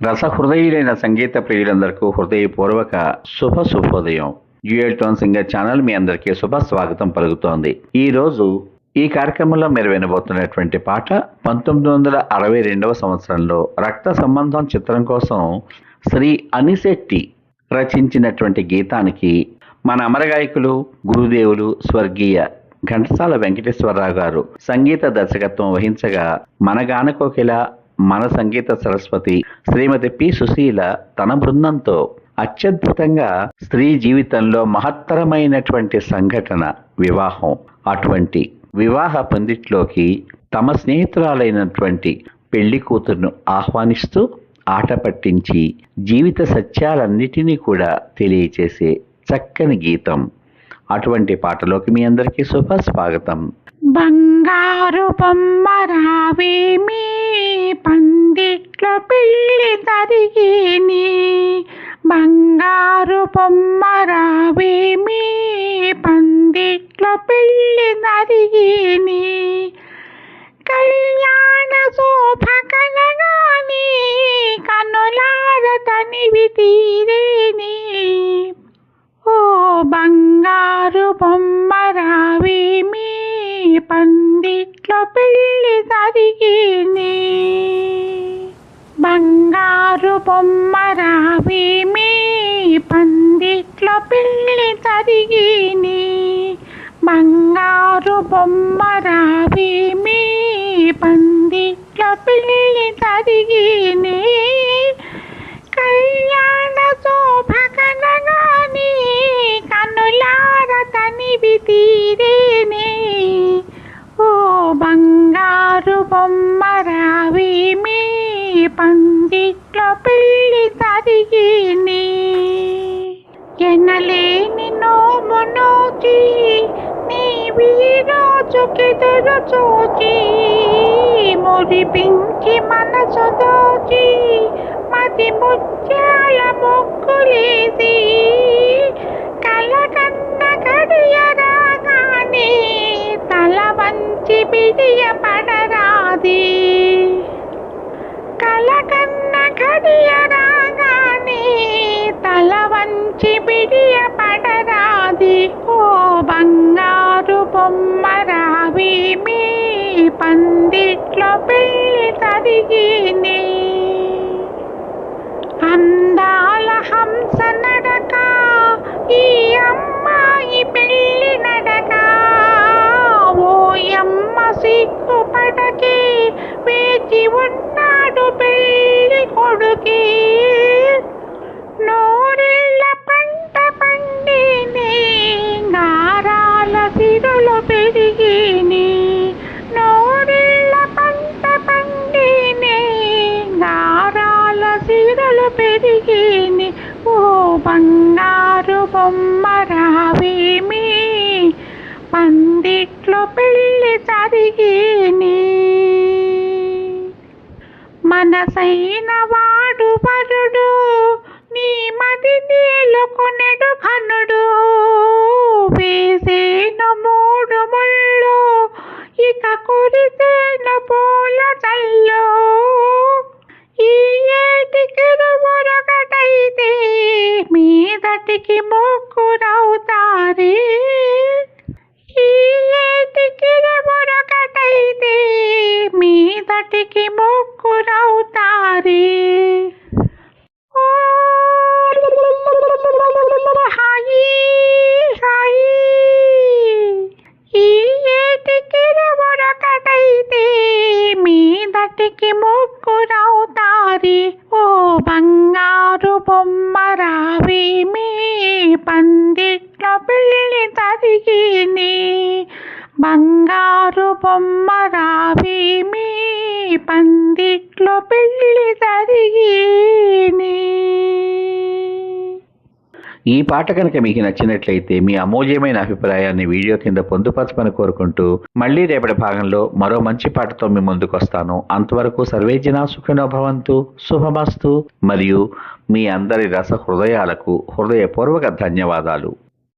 రసహృదయులైన సంగీత ప్రియులందరికీ హృదయపూర్వక శుభ శుభోదయం. జ్యూయల్ టోన్ సింగర్ ఛానల్ మీ అందరికీ శుభ స్వాగతం పలుకుతోంది. ఈ రోజు ఈ కార్యక్రమంలో మీరు వినబోతున్నటువంటి పాట పంతొమ్మిది వందల అరవై రెండవ సంవత్సరంలో రక్త సంబంధం చిత్రం కోసం శ్రీ అనిశెట్టి రచించినటువంటి గీతానికి మన అమరగాయకులు గురుదేవులు స్వర్గీయ ఘంటసాల వెంకటేశ్వరరావు గారు సంగీత దర్శకత్వం వహించగా మన గానకోకిల మన సంగీత సరస్వతి శ్రీమతి పి సుశీల తన బృందంతో అత్యద్భుతంగా స్త్రీ జీవితంలో మహత్తరమైనటువంటి సంఘటన వివాహం. అటువంటి వివాహ పందిట్లోకి తమ స్నేహితురాలైనటువంటి పెళ్ళి కూతురును ఆహ్వానిస్తూ ఆట పట్టించి జీవిత సత్యాలన్నిటినీ కూడా తెలియచేసే చక్కని గీతం. అటువంటి పాటలోకి మీ అందరికీ శుభ స్వాగతం బంగారు బొమ్మ పందిట్లో పెళ్ళి జరిగేని బంగారు బొమ్మ రావేమి పందిట్లో పెళ్ళి జరిగేని కళ్యాణ సో పందిట్లో పెళ్ళి జరిగేని బంగారు బొమ్మ రావేమి పందిట్లో పెళ్ళి జరిగేని బంగారు బొమ్మ రావేమి పందిట్లో పెళ్ళి జరిగేని నోచి నీవి రోజుకెదురు చూచి మురిపించి మనసు దోచి మతి ముత్యాల మొక్కులేసి కలకన్న గడియ రాగానే తల వంచి పిడియ పడరాది కలకన్న గడియ తల వంచి బిడియ పడరాది ఓ బంగారు బొమ్మ మీ పందిట్లో పెళ్ళి జరిగిని అందాల హంస నడక ఈ అమ్మాయి పెళ్ళి నడక. ఓయమ్మ సిగ్గుపడకి వేచి ఉన్నాడు పెళ్ళి కొడుకే. బంగారు బొమ్మ రావేమి పందిట్లో పెళ్ళి జరిగిని? మనసైన వాడు వరుడు నీ మది నీలుకొనెడు కనుడు. వేసేన మూడు ముళ్ళు ఇక కురిసేన పూల చల్ల మీదటికి మొక్కురవుతారే ఈ ఏటికి మురగటైతే మీదటికి మొక్కురవుతారే ఓ పందిట్ల పెళ్ళి జరిగిని బంగారు బొమ్మ రావి మీ పందిట్లో పెళ్ళి జరిగిని ఈ పాట కనుక మీకు నచ్చినట్లయితే మీ అమూల్యమైన అభిప్రాయాన్ని వీడియో కింద పొందుపరచమని కోరుకుంటూ మళ్ళీ రేపటి భాగంలో మరో మంచి పాటతో మీ ముందుకు వస్తాను. అంతవరకు సర్వేజన సుఖినోభవంతు శుభమస్తు. మరియు మీ అందరి రస హృదయాలకు హృదయపూర్వక ధన్యవాదాలు.